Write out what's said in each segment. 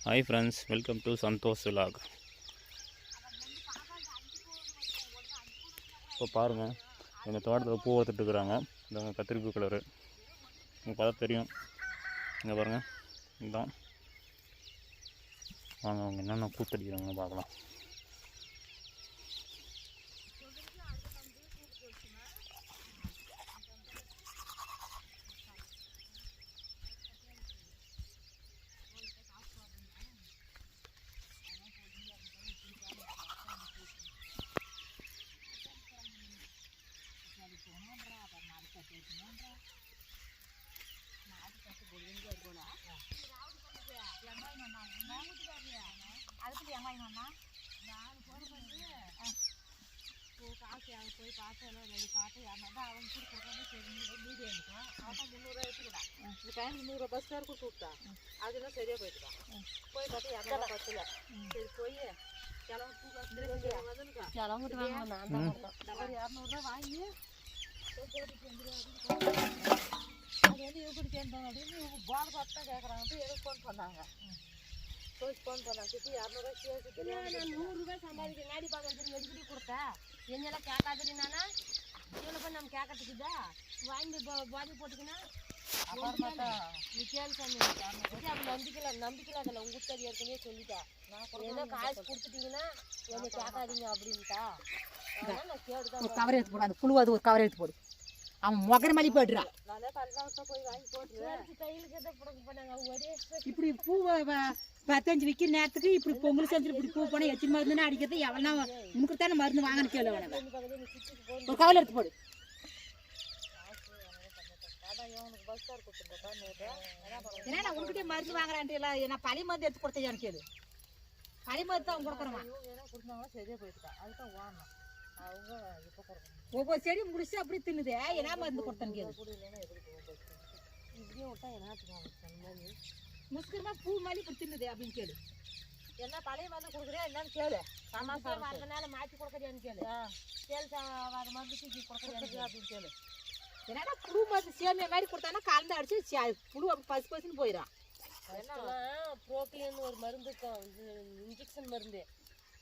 Hi friends welcome to Santhosh vlog இப்போ பாருங்கள் எங்கள் தோட்டத்தில் பூ வளர்த்துட்டு இந்த கத்திரிப்பூ கலரு உங்களுக்கு பார்த்தா தெரியும். இங்கே பாருங்கள் இதுதான் வாங்க அவங்க என்னென்ன பூத்தடிக்கிறாங்கன்னு பார்க்கலாம் அதுக்கு வெங்காயம் வேணா நான் போன பண்ணி காசு அவங்க போய் காசு எல்லாம் ரெடி காசு யாருன்னா அவங்க கூட கொடுத்தாங்க சரி மீதி எடுக்கும் அவன் முந்நூறுரூவா எடுத்துக்கிட்டான் இந்த டைம் முந்நூறுரூவா பஸ் ஃபேர் கொடுத்து விட்டான் அதெல்லாம் சரியாக போயிட்டுதான் போய் பார்த்தா இரநூறுவா பஸ்ஸில் சரி. போய் நான் இரநூறுவா வாங்கி அது வந்து எப்படி கேட்டாங்க அப்படின்னு போன பார்த்து தான் கேட்குறாங்க எதுக்கு ஃபோன் பண்ணாங்க போய் ஃபோன் பண்ணாங்க சித்தி இரநூறுவா நான் நாடி பார்க்கறது? கொடுத்தேன் என்னெல்லாம் கேட்காதடி நானா? இவ்வளோ பண்ணி நம்ம கேட்கறதுக்குதா வாங்கி போ- போதை போட்டுக்கினா? அப்புறமாட்டா நீ கேள்வி பண்ணி அது நம்பிக்கல நம்பிக்கல அதில் உங்க வீட்டுக்காரி ஏற்கனவே சொல்லிட்டா. ஏதோ காசு கொடுத்துட்டீங்கன்னா என்னை கேட்காதீங்க அப்படின்ட்டா. ஒரு கவர் எடுத்து போடு அந்த புழுவாது ஒரு கவர் எடுத்து போடு. அவன் முகர இப்படி பூவை பத்தஞ்சு விற்கிற நேரத்துக்கு இப்படி பொங்கல் செஞ்சு இப்படி பூ போனால் எத்தனை மருந்துன்னு அடிக்கிறது எவ்வளோ உனக்கு தானே மருந்து வாங்கன்னு கேளு அவனை. ஒரு கவலை எடுத்து போடு. என்ன ஏன்னா மருந்து வாங்குறான்ட்டு நான் பழி மருந்து எடுத்து கொடுத்தேன் கேளு. பழி மருந்து தான் கொடுக்குறமா அவங்க ஒவ்வொரு செடி முடிச்சு அப்படி தின்னுதே என்ன மருந்து கொடுத்தேன் கேளு. இப்படியே விட்டா என்ன முஸ்கிரமா பூ மாதிரி இப்படி தின்னுதே அப்படின்னு கேளு. என்ன பழைய மருந்து கொடுக்குறியா என்னன்னு கேளு. சமாசாரம் வரதுனால மாற்றி கொடுக்குறியான்னு கேளு. கேள்வி வர மாதிரி தூக்கி கொடுக்குறியான்னு அப்படின்னு கேளு. என்னன்னா புழு மருந்து சேமியா மாதிரி கொடுத்தானா கலந்து அடிச்சு புழு அப்படி பசு பசுன்னு போயிடும். புரோக்லின்னு ஒரு மருந்து இன்ஜெக்ஷன் மருந்து.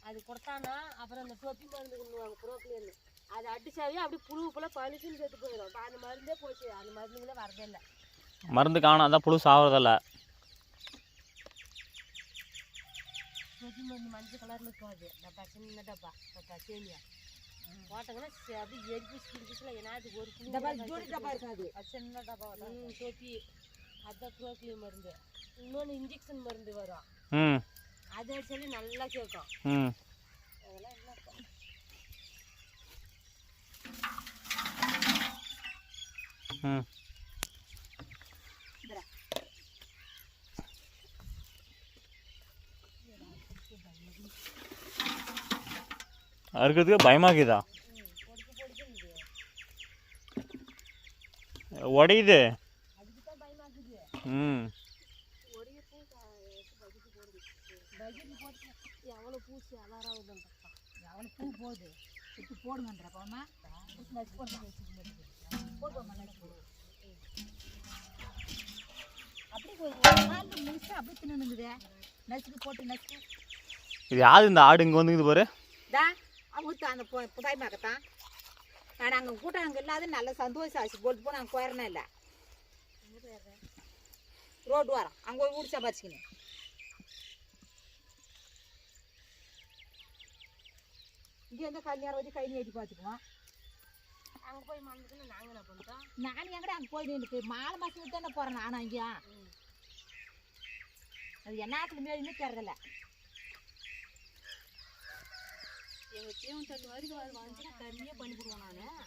அது கொடுத்தானா அப்புறம் அந்த தொப்பி மருந்து கொண்டுவாங்க புரோக்லின்னு அது அடிச்சாவே அப்படி புழு போல பழுக்குன்னு செத்து போயிடும். அந்த மருந்தே போச்சு. அந்த மருந்துங்களே வரதே இல்லை. மருந்து காணும் அதான் புழு சாவறதில்ல. தொப்பி மருந்து மஞ்சள் கலர்ல இருக்கும் அது டப்பா சின்ன டப்பா டப்பா சேமியா போட்டாங்கன்னா அப்படியே எரிப்பு பிடிச்சிச்சுல ஏன்னாத்துக்கு ஒரு ஜோடி டப்பா இருக்காது அது சின்ன டப்பா ம், தொப்பி அதான் புரோக்லி மருந்து இன்னொன்று இன்ஜெக்ஷன் மருந்து வரும் ம் அதை அடிச்சாலே நல்லா கேட்கும் ம் அதெல்லாம் என்ன ம் அறுக்கிறதுக்கு பயமாக்குதா உடையுது அதுக்கு தான் பயமாக்குது ம் ஒரே பூ பக்கெட்டு போடுது பக்கெட்டு போட்டு எவ்வளோ பூச்சி அலாராகுதுன்றப்பா அவனுக்கு பூ போகுது எடுத்து போடுங்கன்ற போமா நச்சு போடுமா போடுவோம்மா நச்சு போடு அப்படி ஒரு நாலு நிமிஷம் அப்படி அறுக்கிறதுக்கு நச்சுக்கு உடையுது. ம். இது யாரு இந்த ஆடு இங்கே வந்துக்குது பாரு? அவங்க அந்த புதாய் மகத்தான் நான் அங்கே கூட்டம் அங்கே இல்லாத நல்ல சந்தோஷம் ஆச்சு. போட்டு போனால் அங்கே போயிடணும் இல்லை. ரோடு வரோம் அங்கே போய் வீடு சம்பாரிச்சிக்கணும் இங்கே வந்து கல்யாணம் வச்சு கை நீட்டி பார்த்துக்குவோம். அங்கே போய் மறந்துட்டு நாங்கள் என்ன பண்ணிட்டோம் நான் எங்கடா அங்கே போய் நின்று மாலை மாதம் தானே போகிறேன் நானும் அங்கேயா? அது என்னத்துல மேலுமே தெரியல எங்கள் தீவன் தட்டு வரைக்கும் அது வந்துச்சுன்னா தனியாக பண்ணிவிடுவோம் நான்.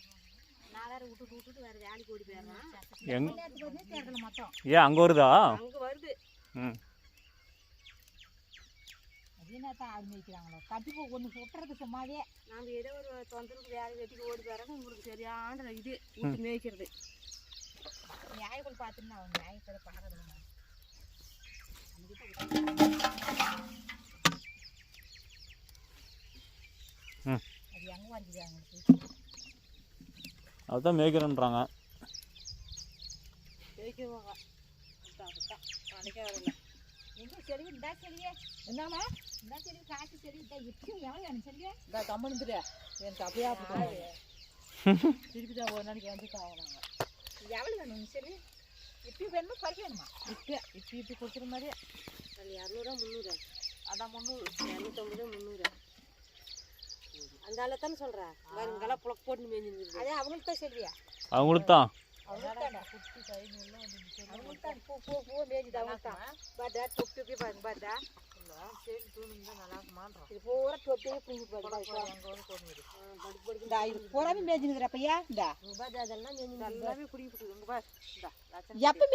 நான் வேறு விட்டுட்டு விட்டுட்டு வேறு வேலைக்கு ஓடி போயிடுறேன். வந்து மொத்தம். ஏன் அங்கே வருதா? அங்கே வருது. ம். அது என்னத்தான் கட்டி போ ஒன்று சுட்டுறது சும்மாவே. நாம் ஏதோ ஒரு தொந்தரவுக்கு வேலை வெட்டிக்கு ஓடி போயிடுறோம். உங்களுக்கு சரியான இது. விட்டு மேய்க்கிறது. நியாயங்கள் பார்த்துன்னு அவன் நியாயத்தில் பார்க்கறது ம். அது எங்கே வந்துது அவங்களுக்கு அதுதான் மேய்க்கிறேன்றாங்க மேய்க்குவாங்க அதுதான் அதுதான் அன்றைக்கே வரல எங்கே செடி இந்தா செடியே என்னம்மா இந்தா செடி காசு செடி இந்தா இப்பயும் எவ்வளோ வேணும் ஆகணும் எவ்வளோ வேணும் இப்பயும் வேணுமா? இப்போ இப்போ இப்போ கொடுக்குற மாதிரி அது இரநூறுவா முந்நூறு. அதான் முந்நூறு. இரநூத்தம்பது முந்நூறு. அந்த ஆளை தானே சொல்கிறேன் இங்கெல்லாம் புழக்க போட்டு மேய்ஞ்சிருக்குது அதே அவங்களுக்கு தான் செடியா அவங்களுக்கு தான் அவங்களுக்கு தானே பூ பூ பூ மேய்ஞ்சுது அவங்களுக்கு தான் பாட்டா தொப்பி தொப்பி பாருங்க பாட்டா பாருங்க எப்போ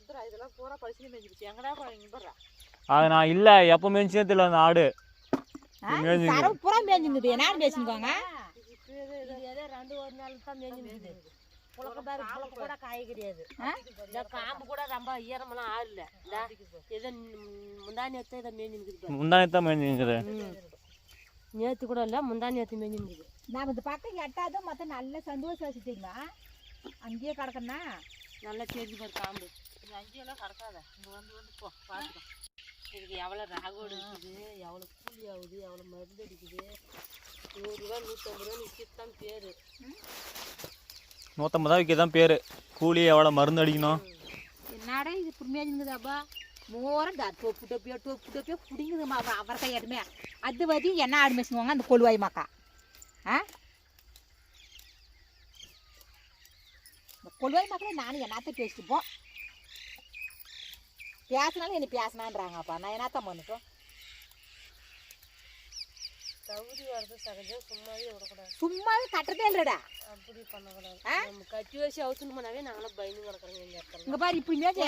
இந்தா இதெல்லாம் பூரா பரிசீலனை மேய்ஞ்சிருச்சு எங்கடா போறீங்க பாரு. அது நான் இல்லை எப்போ மேய்ச்சினே தெரியல அந்த ஆடு. என்ன மேய்ச்சுக்குவாங்க இது ஏதோ ரெண்டு ஒரு நாள் தான் மேய்ஞ்சிருக்குது புழக்க பாரு புழக்க கூட காய் கிடையாது? இந்த காம்பு கூட ரொம்ப ஈரமெல்லாம் ஆறல ஏதோ முந்தானி எடுத்து இதை மேய்ஞ்சிருக்குது முந்தானே தான் மேய்ஞ்சிருக்குது நேற்று கூட இல்லை முந்தானி எடுத்து மேய்ஞ்சிருக்குது நாம் இந்த பக்கம் எட்டாவது மற்ற நல்ல சந்தோஷம் வச்சுட்டீங்களா? அங்கேயே கிடக்கண்ணா நல்லா தெரிஞ்சு பாரு காம்பு. இது அங்கேயெல்லாம் கிடக்காத. இங்கே வந்து வந்து போ பார்த்துக்கோ இதுக்கு எவ்வளோ ராகோடு இருக்குது. எவ்வளோ கூலி ஆகுது எவ்வளோ மருந்து அடிக்குது. நூறுரூவா நூற்றம்பது ரூபா நிற்கிறது தான் பேர். நூற்றம்பது தான் விற்க தான் பேர். கூலி எவ்வளோ மருந்து அடிக்கணும்? என்னடா இது இப்படி மேய்ஞ்சுங்குதாப்பா மோரம் தான் தொப்பு தொப்பியோ தொப்பு தொப்பியோ பிடிங்குதுமா அவர் கையாடுமே அது வந்து என்ன ஆடு மேய்ச்சுக்குவாங்க அந்த கொழுவாய் மக்கா. ஆ? இந்த கொழுவாய் மக்களே நானும் என்னத்த பேசிட்டு போ. பேசினாலும் என்ன பேசினான்றாங்கப்பா. நான் என்னத்த பண்ணட்டும் தகுதி வரது சகஜம். சும்மாவே விடக்கூடாது. சும்மாவே கட்டுறதே இல்லைடா அப்படி பண்ணக்கூடாது. ஆ? நம்ம கட்டி வச்சு அவுத்துணுமானாவே நாங்களாம் பயந்து இங்க பாரு இப்படி மேய்ச்சி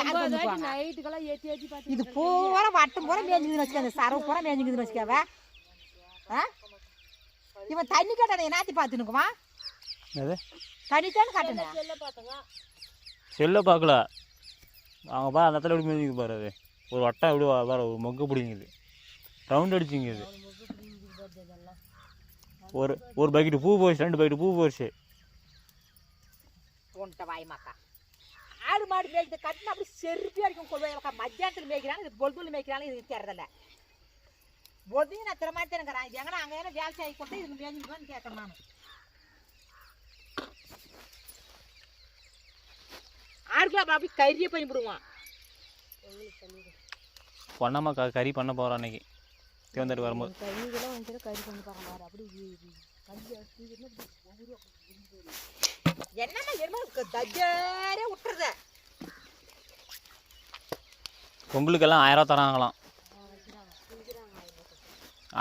நைட்டுக்கெல்லாம் ஏற்றி ஏற்றி பார்த்து இது பூரா வட்டம் பூரா மேய்ஞ்சுக்குதுன்னு வச்சுக்க அந்த சரவு பூரா மேய்ஞ்சுக்குதுன்னு வச்சுக்கவ ஆ? இவன் தண்ணி கட்டணை என்னாத்தி பார்த்துனுக்குவான் எது தண்ணி தானே கட்டணை செல்ல பார்த்தங்க. செல்லை பார்க்கல. அவங்க பா அந்த இடத்துல எப்படி மேய்ஞ்சிக்கு பாரு அது. ஒரு வட்டம் எப்படி பாரு ஒரு மொக்கு பிடிங்குது ரவுண்ட் அடிச்சிங்க இது ஒரு ஒரு பக்கெட்டு பூ போச்சு ரெண்டு பக்கெட்டு பூ போச்சு. வாய்மாக்கா ஆடு மாடு மேய்க்கிறது கட்டினா அப்படி செருப்பி இருக்கும் கொள்வாய் மத்தியானத்தில் மேய்க்கிறாங்க இது பொழுதுல மேய்க்கிறாங்க இது தெரியல பொழுதையும் நான் திறமாட்டி இருக்கிறேன். எங்கன்னா அங்கே ஏன்னா வேலை செய்ய கொண்டு இது மேய்ஞ்சுக்கலான்னு கேட்கறேன் நான். ஆடுக்குள்ள அப்படி கறியை பயன்படுவான் பொண்ணம்மா க கறி பண்ண போகிறோம் அன்னைக்கு தேர்ந்தெடுக்க வரும்போது. கறிக்கெல்லாம் வந்து கறி பண்ணி பார்க்க பாரு. அப்படி என்னம்மா எருமை தஜ்ஜாரே விட்டுறத பொங்கலுக்கெல்லாம் ஆயிரம் தராங்களாம்.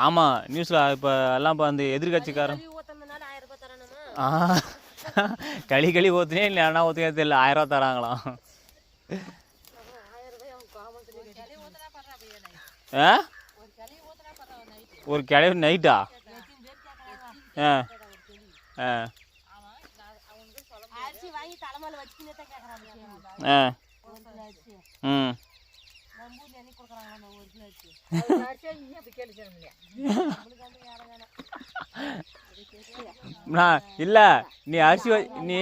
ஆமாம் நியூஸில் இப்போ எல்லாம் இப்போ அந்த எதிர்கட்சிக்காரன். ஆ களி களி ஊற்றுனே இல்லை என்ன ஊற்றுனே தெரியல. ஆயிரம் ரூபா தராங்களாம். ஆ? ஒரு கிளவி நைட்டா? ஆ. ஆ. ஆ. ம். நான் இல்லை நீ அரிசி நீ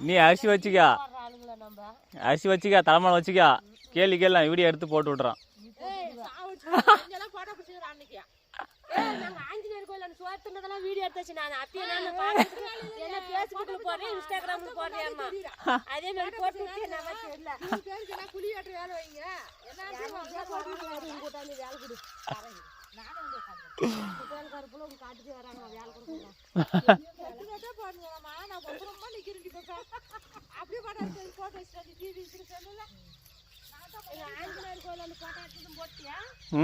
நீ அரிசி வச்சுக்கா. அரிசி வச்சுக்கா தலைமையில வச்சுக்கா. கேள்வி கேள்வி வீடியோ எடுத்து போட்டு விட்றான் நாங்க ஆஞ்சநேயர் கோயில் அந்த சோத்துனதெல்லாம் வீடியோ எடுத்தாச்சு நான் அப்பயே நான் என்ன ஃபேஸ்புக்ல போடுறேன் இன்ஸ்டாகிராம்ல போடுறேன் அம்மா. அதே மாதிரி போட்டு நான் தெரியல பேருக்கு குழி வெட்டுற வேலை வைங்க கூட்டாந்து வேலை கொடு காட்டுக்கு வராங்க வேலை கொடுக்குறேன்